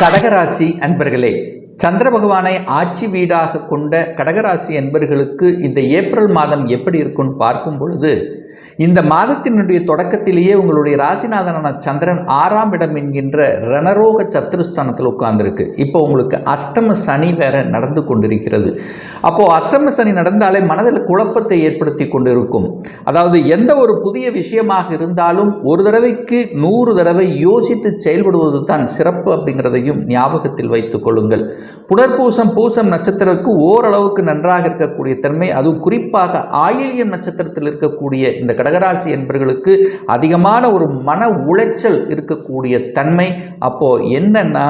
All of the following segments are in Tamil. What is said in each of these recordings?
கடகராசி அன்பர்களே சந்திர பகவானை ஆட்சி வீடாக கொண்ட கடகராசி என்பர்களுக்கு இந்த ஏப்ரல் மாதம் எப்படி இருக்கும்னு பார்க்கும் பொழுது இந்த மாதத்தினுடைய தொடக்கத்திலேயே உங்களுடைய ராசிநாதனான சந்திரன் ஆறாம் இடம் என்கின்ற ரணரோக சத்துருஸ்தானத்தில் உட்கார்ந்துருக்கு. இப்போ உங்களுக்கு அஷ்டம சனி வேற நடந்து கொண்டிருக்கிறது. அப்போது அஷ்டம சனி நடந்தாலே மனதில் குழப்பத்தை ஏற்படுத்தி கொண்டிருக்கும். அதாவது எந்த ஒரு புதிய விஷயமாக இருந்தாலும் ஒரு தடவைக்கு நூறு தடவை யோசித்து செயல்படுவது தான் சிறப்பு அப்படிங்கிறதையும் ஞாபகத்தில் வைத்துக் கொள்ளுங்கள். புனர்பூசம் பூசம் நட்சத்திரத்துக்கு ஓரளவுக்கு நன்றாக இருக்கக்கூடிய தன்மை அதுவும் குறிப்பாக ஆயில்யம் நட்சத்திரத்தில் இருக்கக்கூடிய இந்த கடகராசி என்பவர்களுக்கு அதிகமான ஒரு மன உளைச்சல் இருக்கக்கூடிய தன்மை. அப்போ என்னன்னா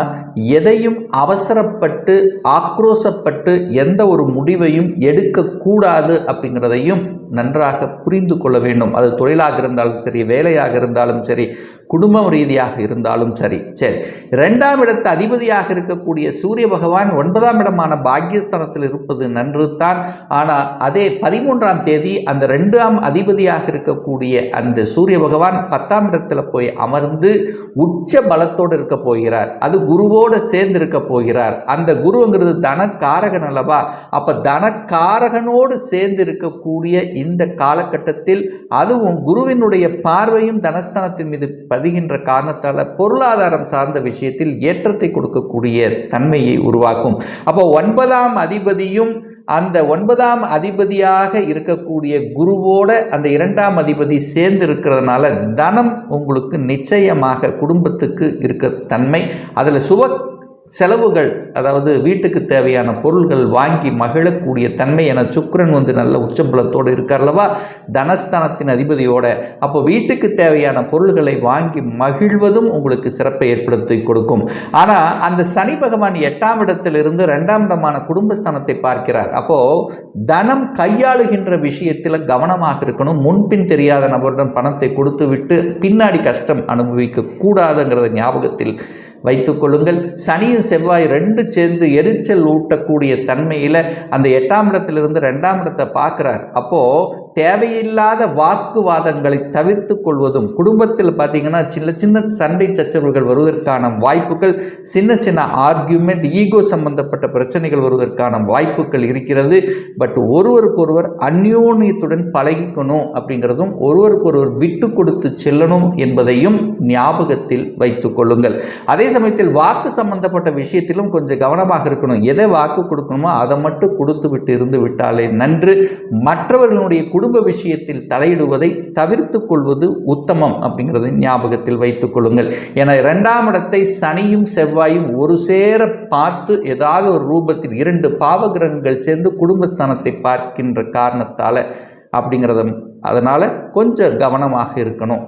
எதையும் அவசரப்பட்டு ஆக்ரோசப்பட்டு எந்த ஒரு முடிவையும் எடுக்கக்கூடாது அப்படிங்கிறதையும் நன்றாக புரிந்து கொள்ள வேண்டும். அது தொழிலாக இருந்தாலும் சரி வேலையாக இருந்தாலும் சரி குடும்பம் ரீதியாக இருந்தாலும் சரி. சரி. ரெண்டாம் இடத்து அதிபதியாக இருக்கக்கூடிய சூரிய பகவான் ஒன்பதாம் இடமான பாக்கியஸ்தானத்தில் இருப்பது நன்று தான் ஆனால் அதே பதிமூன்றாம் தேதி அந்த ரெண்டாம் அதிபதியாக இருக்கக்கூடிய அந்த சூரிய பகவான் பத்தாம் இடத்துல போய் அமர்ந்து உச்ச பலத்தோடு இருக்க போகிறார். அது குருவோடு சேர்ந்து இருக்க போகிறார். அந்த குருங்கிறது தனக்காரகன் அல்லவா? அப்போ தனக்காரகனோடு சேர்ந்து இருக்கக்கூடிய இந்த காலகட்டத்தில் அதுவும் குருவினுடைய பார்வையும் தனஸ்தானத்தின் மீது கருதுகின்ற காரணத்தால் பொருளாதாரம் சார்ந்த விஷயத்தில் ஏற்றத்தை கொடுக்கக்கூடிய தன்மையை உருவாக்கும். அப்போ ஒன்பதாம் அதிபதியும் அந்த ஒன்பதாம் அதிபதியாக இருக்கக்கூடிய குருவோட அந்த இரண்டாம் அதிபதி சேர்ந்து இருக்கிறதுனால தனம் உங்களுக்கு நிச்சயமாக குடும்பத்துக்கு இருக்க தன்மை. அதில் சுப செலவுகள் அதாவது வீட்டுக்கு தேவையான பொருள்கள் வாங்கி மகிழக்கூடிய தன்மை என சுக்கரன் வந்து நல்ல உச்சம்பலத்தோடு இருக்கார்லவா தனஸ்தானத்தின் அதிபதியோட. அப்போ வீட்டுக்கு தேவையான பொருள்களை வாங்கி மகிழ்வதும் உங்களுக்கு சிறப்பை ஏற்படுத்தி கொடுக்கும். ஆனால் அந்த சனி பகவான் எட்டாம் இடத்திலிருந்து ரெண்டாம் இடமான குடும்பஸ்தானத்தை பார்க்கிறார். அப்போது தனம் கையாளுகின்ற விஷயத்தில் கவனமாக இருக்கணும். முன்பின் தெரியாத நபரிடம் பணத்தை கொடுத்து விட்டு பின்னாடி கஷ்டம் அனுபவிக்க கூடாதுங்கிறத ஞாபகத்தில் வைத்துக்கொள்ளுங்கள் சனியும் செவ்வாய் ரெண்டு சேர்ந்து எரிச்சல் ஊட்டக்கூடிய தன்மையில் அந்த எட்டாம் இடத்திலிருந்து ரெண்டாம் இடத்தை பார்க்குறார். அப்போது தேவையில்லாத வாக்குவாதங்களை தவிர்த்து கொள்வதும் குடும்பத்தில் பார்த்தீங்கன்னா சின்ன சின்ன சண்டை சச்சரவுகள் வருவதற்கான வாய்ப்புகள் சின்ன சின்ன ஆர்கியூமெண்ட் ஈகோ சம்பந்தப்பட்ட பிரச்சனைகள் வருவதற்கான வாய்ப்புகள் இருக்கிறது. பட் ஒருவருக்கொருவர் அந்யோன்யத்துடன் பழகிக்கணும் அப்படிங்கிறதும் ஒருவருக்கொருவர் விட்டு கொடுத்து செல்லணும் என்பதையும் ஞாபகத்தில் வைத்துக்கொள்ளுங்கள் அதே சமயத்தில் வாக்கு சம்பந்தப்பட்ட விஷயத்திலும் கொஞ்சம் கவனமாக இருக்கணும். எதை வாக்கு கொடுக்கணுமோ அதை மட்டும் கொடுத்து விட்டு இருந்து விட்டாலே நன்று. மற்றவர்களுடைய குடும்ப விஷயத்தில் தலையிடுவதை தவிர்த்து கொள்வது உத்தமம் அப்படிங்கிறத ஞாபகத்தில் வைத்துக் கொள்ளுங்கள். என இரண்டாம் இடத்தை சனியும் செவ்வாயும் ஒரு சேர பார்த்து ஏதாவது ஒரு ரூபத்தில் இரண்டு பாவகிரகங்கள் சேர்ந்து குடும்பஸ்தானத்தை பார்க்கின்ற காரணத்தால் அப்படிங்கிறத அதனால் கொஞ்சம் கவனமாக இருக்கணும்.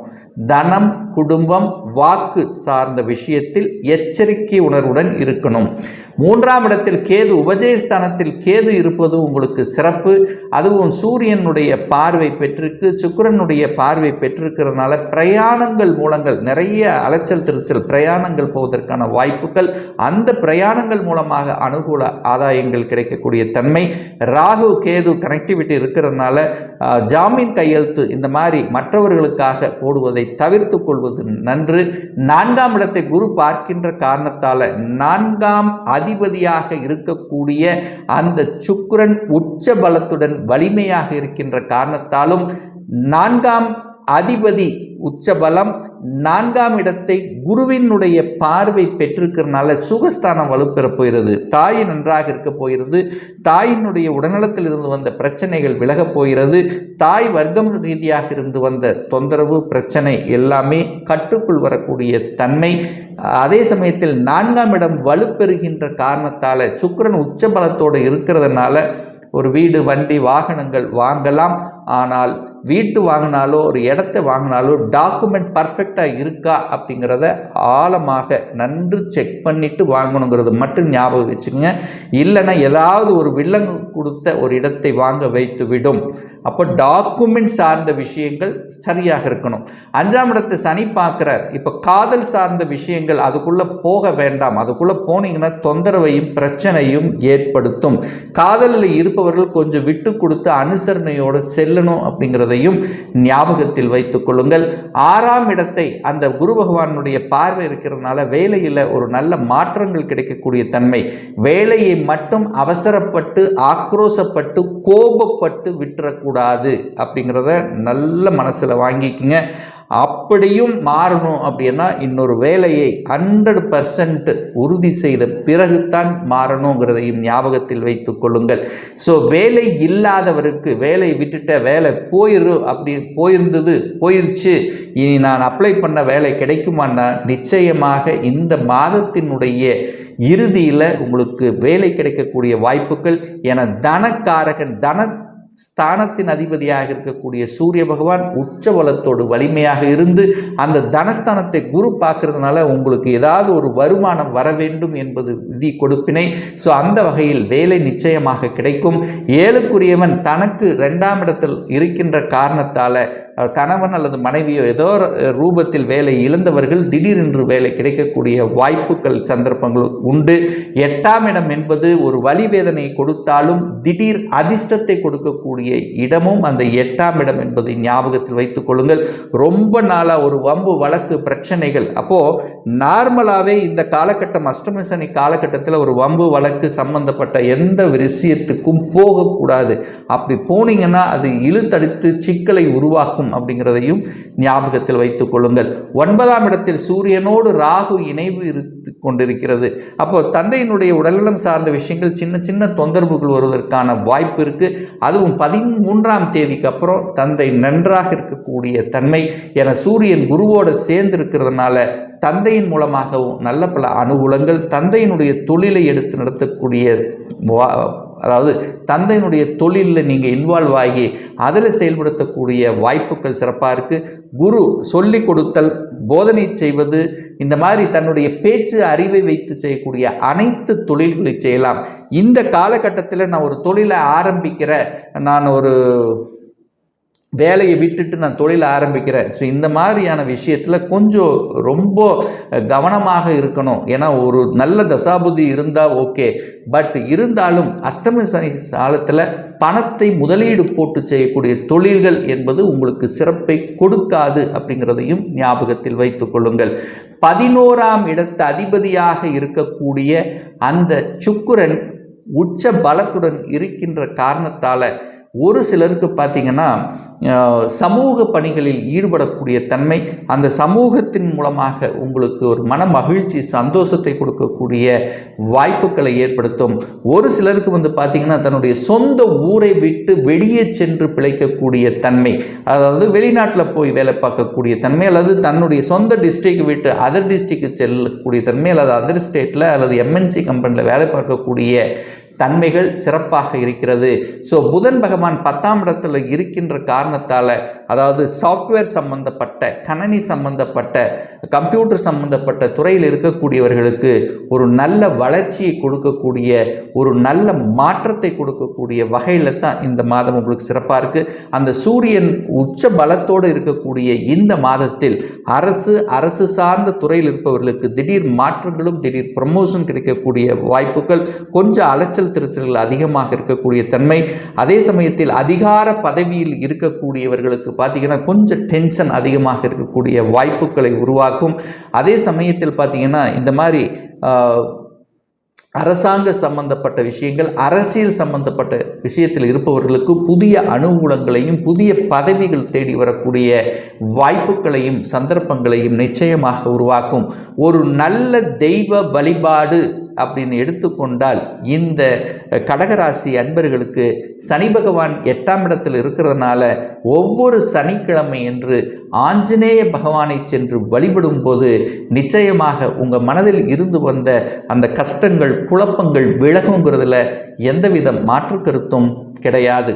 தனம் குடும்பம் வாக்கு சார்ந்த விஷயத்தில் எச்சரிக்கை உணர்வுடன் இருக்கணும். மூன்றாம் இடத்தில் கேது உபஜயஸ்தானத்தில் கேது இருப்பது உங்களுக்கு சிறப்பு. அதுவும் சூரியனுடைய பார்வை பெற்றிருக்கு சுக்கரனுடைய பார்வை பெற்றிருக்கிறதுனால பிரயாணங்கள் மூலங்கள் நிறைய அலைச்சல் திருச்சல் பிரயாணங்கள் போவதற்கான வாய்ப்புகள் அந்த பிரயாணங்கள் மூலமாக அனுகூல ஆதாயங்கள் கிடைக்கக்கூடிய தன்மை. ராகு கேது கனெக்டிவிட்டி இருக்கிறதுனால ஜாமீன் கையெழுத்து இந்த மாதிரி மற்றவர்களுக்காக போடுவதை தவிர்த்து கொள்வது நன்று. நான்காம் இடத்தை குரு பார்க்கின்ற காரணத்தால் நான்காம் அதிபதியாக இருக்கக்கூடிய அந்த சுக்கரன் உச்ச பலத்துடன் வலிமையாக இருக்கின்ற காரணத்தாலும் நான்காம் அதிபதி உச்சபலம் நான்காம் இடத்தை குருவினுடைய பார்வை பெற்றிருக்கிறனால சுகஸ்தானம் வலுப்பெற போகிறது. தாய் நன்றாக இருக்க போகிறது. தாயினுடைய உடல்நலத்தில் இருந்து வந்த பிரச்சனைகள் விலகப் போகிறது. தாய் வர்க்கம் ரீதியாக இருந்து வந்த தொந்தரவு பிரச்சனை எல்லாமே கட்டுக்குள் வரக்கூடிய தன்மை. அதே சமயத்தில் நான்காம் இடம் வலுப்பெறுகின்ற காரணத்தால் சுக்கரன் உச்சபலத்தோடு இருக்கிறதுனால ஒரு வீடு வண்டி வாகனங்கள் வாங்கலாம். ஆனால் வீட்டு வாங்கினாலோ ஒரு இடத்த வாங்கினாலோ டாக்குமெண்ட் பர்ஃபெக்டாக இருக்கா அப்படிங்கிறத ஆழமாக நன்று செக் பண்ணிவிட்டு வாங்கணுங்கிறது மட்டும் ஞாபகம் வச்சுக்கோங்க. இல்லைன்னா ஏதாவது ஒரு வில்லங்கு கொடுத்த ஒரு இடத்தை வாங்க வைத்து விடும். அப்போ டாக்குமெண்ட் சார்ந்த விஷயங்கள் சரியாக இருக்கணும். அஞ்சாம் இடத்தை சனி பார்க்குறார். இப்போ காதல் சார்ந்த விஷயங்கள் அதுக்குள்ளே போக வேண்டாம். அதுக்குள்ளே போனீங்கன்னா தொந்தரவையும் பிரச்சனையும் ஏற்படுத்தும். காதலில் இருப்பவர்கள் கொஞ்சம் விட்டு கொடுத்து அனுசரணையோடு செல் செல்லணும் அப்படிங்கிறதையும் ஞாபகத்தில் வைத்துக் கொள்ளுங்கள். ஆறாம் இடத்தை அந்த குரு பகவானுடைய பார்வை இருக்கிறதுனால வேலையில் ஒரு நல்ல மாற்றங்கள் கிடைக்கக்கூடிய தன்மை. வேலையை மட்டும் அவசரப்பட்டு ஆக்ரோசப்பட்டு கோபப்பட்டு விட்டுறக்கூடாது அப்படிங்கிறத நல்ல மனசில் வாங்கிக்கிங்க. அப்படியும் மாறணும் அப்படின்னா இன்னொரு வேலையை ஹண்ட்ரட் பர்சன்ட் உறுதி செய்த பிறகுதான் மாறணுங்கிறதையும் ஞாபகத்தில் வைத்து கொள்ளுங்கள். ஸோ வேலை இல்லாதவருக்கு வேலை விட்டுட்ட வேலை போயிரு அப்படி போயிருந்தது போயிருச்சு. இனி நான் அப்ளை பண்ண வேலை கிடைக்குமான்னா நிச்சயமாக இந்த மாதத்தினுடைய இறுதியில் உங்களுக்கு வேலை கிடைக்கக்கூடிய வாய்ப்புகள். என தனக்காரகன் தன ஸ்தானத்தின் அதிபதியாக இருக்கக்கூடிய சூரிய பகவான் உச்சபலத்தோடு வலிமையாக இருந்து அந்த தனஸ்தானத்தை குரு பார்க்கறதுனால உங்களுக்கு ஏதாவது ஒரு வருமானம் வர வேண்டும் என்பது விதி கொடுப்பினை. ஸோ அந்த வகையில் வேலை நிச்சயமாக கிடைக்கும். ஏழுக்குரியவன் தனக்கு ரெண்டாம் இடத்தில் இருக்கின்ற காரணத்தால் கணவன் அல்லது மனைவியோ ஏதோ ரூபத்தில் வேலை இழந்தவர்கள் திடீரென்று வேலை கிடைக்கக்கூடிய வாய்ப்புகள் சந்தர்ப்பங்கள் உண்டு. எட்டாம் இடம் என்பது ஒரு வழி வேதனை கொடுத்தாலும் திடீர் அதிர்ஷ்டத்தை கொடுக்கக்கூடிய இடமும் அந்த எட்டாம் இடம் என்பதை ஞாபகத்தில் வைத்துக் கொள்ளுங்கள். ரொம்ப நாளாக ஒரு வம்பு வழக்கு பிரச்சனைகள். அப்போது நார்மலாகவே இந்த காலகட்டம் அஷ்டமி சனி காலகட்டத்தில் ஒரு வம்பு வழக்கு சம்பந்தப்பட்ட எந்த விஷயத்துக்கும் போகக்கூடாது. அப்படி போனீங்கன்னா அது இழுத்தடித்து சிக்கலை உருவாக்கும். அப்படிங்கிறதையும் ஞாபகத்தில் வைத்துக் கொள்ளுங்கள். ஒன்பதாம் இடத்தில் சூரியனோடு ராகு இணைவு இருந்து கொண்டிருக்கிறது. அப்போ தந்தையினுடைய உடல்நலம் சார்ந்த விஷயங்கள் சின்ன சின்ன தொந்தரவுகள் வருவதற்கான வாய்ப்பு இருக்கு. அதுவும் பதிமூன்றாம் தேதிக்கு அப்புறம் தந்தை நன்றாக இருக்கக்கூடிய தன்மை என சூரியன் குருவோடு சேர்ந்து இருக்கிறதுனால தந்தையின் மூலமாகவும் நல்ல பல அனுகூலங்கள் தந்தையினுடைய தொழிலை எடுத்து நடத்தக்கூடிய அதாவது தந்தையினுடைய தொழிலில் நீங்கள் இன்வால்வ் ஆகி அதில் செயல்படுத்தக்கூடிய வாய்ப்புகள் சிறப்பாக இருக்குது குரு சொல்லி கொடுத்தல் போதனை செய்வது இந்த மாதிரி தன்னுடைய பேச்சு அறிவை வைத்து செய்யக்கூடிய அனைத்து தொழில்களை செய்யலாம். இந்த காலகட்டத்தில் நான் ஒரு தொழிலை ஆரம்பிக்கிற நான் ஒரு வேலையை விட்டுட்டு நான் தொழில் ஆரம்பிக்கிறேன். ஸோ இந்த மாதிரியான விஷயத்தில் கொஞ்சம் ரொம்ப கவனமாக இருக்கணும். ஏன்னா ஒரு நல்ல தசாபுதி இருந்தால் ஓகே. பட் இருந்தாலும் அஷ்டமி சனி காலத்தில் பணத்தை முதலீடு போட்டு செய்யக்கூடிய தொழில்கள் என்பது உங்களுக்கு சிறப்பை கொடுக்காது அப்படிங்கிறதையும் ஞாபகத்தில் வைத்து கொள்ளுங்கள். பதினோராம் இடத்து அதிபதியாக இருக்கக்கூடிய அந்த சுக்குரன் உச்ச பலத்துடன் இருக்கின்ற காரணத்தால் ஒரு சிலருக்கு பார்த்திங்கன்னா சமூக பணிகளில் ஈடுபடக்கூடிய தன்மை அந்த சமூகத்தின் மூலமாக உங்களுக்கு ஒரு மன மகிழ்ச்சி சந்தோஷத்தை கொடுக்கக்கூடிய வாய்ப்புகளை ஏற்படுத்தும். ஒரு சிலருக்கு வந்து பார்த்திங்கன்னா தன்னுடைய சொந்த ஊரை விட்டு வெளியே சென்று பிழைக்கக்கூடிய தன்மை அதாவது வெளிநாட்டில் போய் வேலை பார்க்கக்கூடிய தன்மை அல்லது தன்னுடைய சொந்த டிஸ்ட்ரிக்ட் விட்டு அதர் டிஸ்ட்ரிக்கு செல்லக்கூடிய தன்மை அல்லது அதர் ஸ்டேட்டில் அல்லது எம்என்சி கம்பெனியில் வேலை பார்க்கக்கூடிய தன்மைகள் சிறப்பாக இருக்கிறது. ஸோ புதன் பகவான் பத்தாம் இடத்துல இருக்கின்ற காரணத்தால் அதாவது சாஃப்ட்வேர் சம்பந்தப்பட்ட கணனி சம்பந்தப்பட்ட கம்ப்யூட்டர் சம்பந்தப்பட்ட துறையில் இருக்கக்கூடியவர்களுக்கு ஒரு நல்ல வளர்ச்சியை கொடுக்கக்கூடிய ஒரு நல்ல மாற்றத்தை கொடுக்கக்கூடிய வகையில் தான் இந்த மாதம் உங்களுக்கு சிறப்பாக இருக்குது அந்த சூரியன் உச்ச பலத்தோடு இருக்கக்கூடிய இந்த மாதத்தில் அரசு அரசு சார்ந்த துறையில் இருப்பவர்களுக்கு திடீர் மாற்றங்களும் திடீர் ப்ரமோஷன் கிடைக்கக்கூடிய வாய்ப்புகள் கொஞ்சம் அலைச்சல் திருச்சல்கள் அதிகமாக இருக்கக்கூடிய தன்மை அதே சமயத்தில் அதிகார பதவியில் இருக்கக்கூடியவர்களுக்கு பார்த்திங்கன்னா கொஞ்சம் டென்ஷன் அதிகமாக இருக்கக்கூடிய வாய்ப்புகளை உருவாக்கும். அதே சமயத்தில் பார்த்திங்கன்னா இந்த மாதிரி அரசாங்க சம்பந்தப்பட்ட விஷயங்கள் அரசியல் சம்பந்தப்பட்ட விஷயத்தில் இருப்பவர்களுக்கு புதிய அனுகூலங்களையும் புதிய பதவிகள் தேடி வரக்கூடிய வாய்ப்புகளையும் சந்தர்ப்பங்களையும் நிச்சயமாக உருவாக்கும். ஒரு நல்ல தெய்வ வழிபாடு அப்படின்னு எடுத்துக்கொண்டால் இந்த கடகராசி அன்பர்களுக்கு சனி பகவான் எட்டாம் இடத்தில் இருக்கிறதுனால ஒவ்வொரு சனிக்கிழமை என்று ஆஞ்சநேய பகவானை சென்று வழிபடும் போது நிச்சயமாக உங்கள் மனதில் இருந்து வந்த அந்த கஷ்டங்கள் குழப்பங்கள் விலகுங்கிறதுல எந்தவித மாற்று கருத்தும் கிடையாது.